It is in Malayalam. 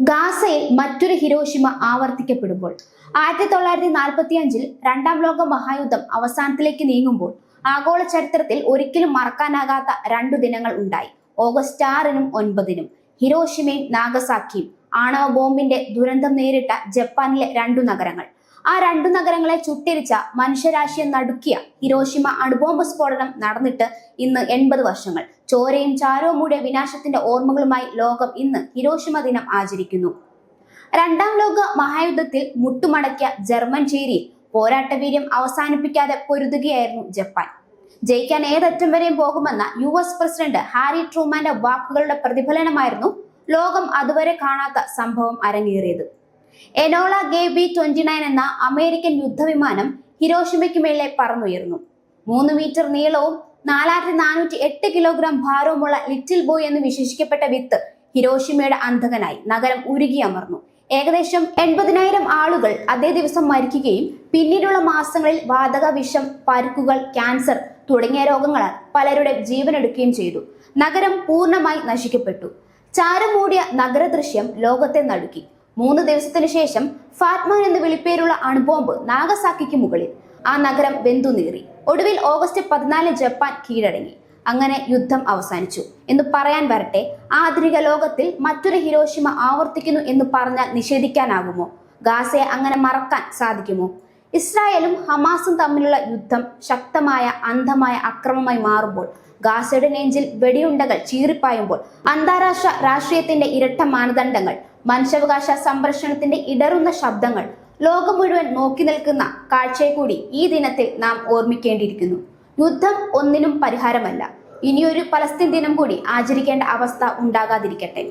ഗാസയിൽ മറ്റൊരു ഹിരോഷിമ ആവർത്തിക്കപ്പെടുമ്പോൾ. ആയിരത്തി തൊള്ളായിരത്തി നാൽപ്പത്തി അഞ്ചിൽ രണ്ടാം ലോക മഹായുദ്ധം അവസാനത്തിലേക്ക് നീങ്ങുമ്പോൾ ആഗോള ചരിത്രത്തിൽ ഒരിക്കലും മറക്കാനാകാത്ത രണ്ടു ദിനങ്ങൾ ഉണ്ടായി. ഓഗസ്റ്റ് ആറിനും ഒൻപതിനും ഹിരോഷിമയും നാഗസാക്കിയും ആണവ ബോംബിന്റെ ദുരന്തം നേരിട്ട ജപ്പാനിലെ രണ്ടു നഗരങ്ങൾ. ആ രണ്ടു നഗരങ്ങളെ ചുട്ടിരിച്ച മനുഷ്യരാശിയെ നടുക്കിയ ഹിരോഷിമ അണുബോംബ് സ്ഫോടനം നടന്നിട്ട് ഇന്ന് എൺപത് വർഷങ്ങൾ. ചോരയും ചാരവും മൂടിയ വിനാശത്തിന്റെ ഓർമ്മകളുമായി ലോകം ഇന്ന് ഹിരോഷിമ ദിനം ആചരിക്കുന്നു. രണ്ടാം ലോക മഹായുദ്ധത്തിൽ മുട്ടുമടക്കിയ ജർമ്മൻ ചേരിയിൽ പോരാട്ടവീര്യം അവസാനിപ്പിക്കാതെ പൊരുതുകയായിരുന്നു ജപ്പാൻ. ജയിക്കാൻ ഏതറ്റം വരെയും പോകുമെന്ന യു എസ് പ്രസിഡന്റ് ഹാരി ട്രൂമാന്റെ വാക്കുകളുടെ പ്രതിഫലനമായിരുന്നു ലോകം അതുവരെ കാണാത്ത സംഭവം അരങ്ങേറിയത്. Enola Gay B twenty nine എന്ന അമേരിക്കൻ യുദ്ധവിമാനം ഹിരോഷിമയ്ക്ക് മേലെ പറന്നുയർന്നു മൂന്ന് മീറ്റർ നീളവും നാലായിരത്തി നാനൂറ്റി എട്ട് കിലോഗ്രാം ഭാരവുമുള്ള ലിറ്റിൽ ബോയ് എന്ന് വിശേഷിക്കപ്പെട്ട വിത്ത് ഹിരോഷിമയുടെ അന്ധകനായി നഗരം ഉരുകിയമർന്നു. ഏകദേശം എൺപതിനായിരം ആളുകൾ അതേ ദിവസം മരിക്കുകയും പിന്നീടുള്ള മാസങ്ങളിൽ വാതക വിഷം പരുക്കുകൾ ക്യാൻസർ തുടങ്ങിയ രോഗങ്ങളാൽ പലരുടെ ജീവനെടുക്കുകയും ചെയ്തു. നഗരം പൂർണമായി നശിക്കപ്പെട്ടു. ചാരമൂടിയ നഗരദൃശ്യം ലോകത്തെ നടുക്കി. മൂന്ന് ദിവസത്തിനു ശേഷം ഫാറ്റ്മാൻ എന്ന് വിളിപ്പേരുള്ള അണുബോംബ് നാഗസാക്കിക്ക് മുകളിൽ. ആ നഗരം വെന്തു നീറി. ഒടുവിൽ ഓഗസ്റ്റ് പതിനാല് ജപ്പാൻ കീഴടങ്ങി. അങ്ങനെ യുദ്ധം അവസാനിച്ചു. എന്ന് പറയാൻ വരട്ടെ ആധുനിക ലോകത്തിൽ മറ്റൊരു ഹിരോഷിമ ആവർത്തിക്കുന്നു എന്ന് പറഞ്ഞാൽ നിഷേധിക്കാനാകുമോ? ഗാസയെ അങ്ങനെ മറക്കാൻ സാധിക്കുമോ? ഇസ്രായേലും ഹമാസും തമ്മിലുള്ള യുദ്ധം ശക്തമായ അന്ധമായ അക്രമമായി മാറുമ്പോൾ ഗാസയുടെ നെഞ്ചിൽ വെടിയുണ്ടകൾ ചീറിപ്പായുമ്പോൾ അന്താരാഷ്ട്ര രാഷ്ട്രീയത്തിന്റെ ഇരട്ട മാനദണ്ഡങ്ങൾ മനുഷ്യാവകാശ സംരക്ഷണത്തിന്റെ ഇടറുന്ന ശബ്ദങ്ങൾ ലോകം മുഴുവൻ നോക്കി നിൽക്കുന്ന കാഴ്ചയെ കൂടി ഈ ദിനത്തിൽ നാം ഓർമ്മിക്കേണ്ടിയിരിക്കുന്നു. യുദ്ധം ഒന്നിനും പരിഹാരമല്ല. ഇനിയൊരു പലസ്തീൻ ദിനം കൂടി ആചരിക്കേണ്ട അവസ്ഥ ഉണ്ടാകാതിരിക്കട്ടെ.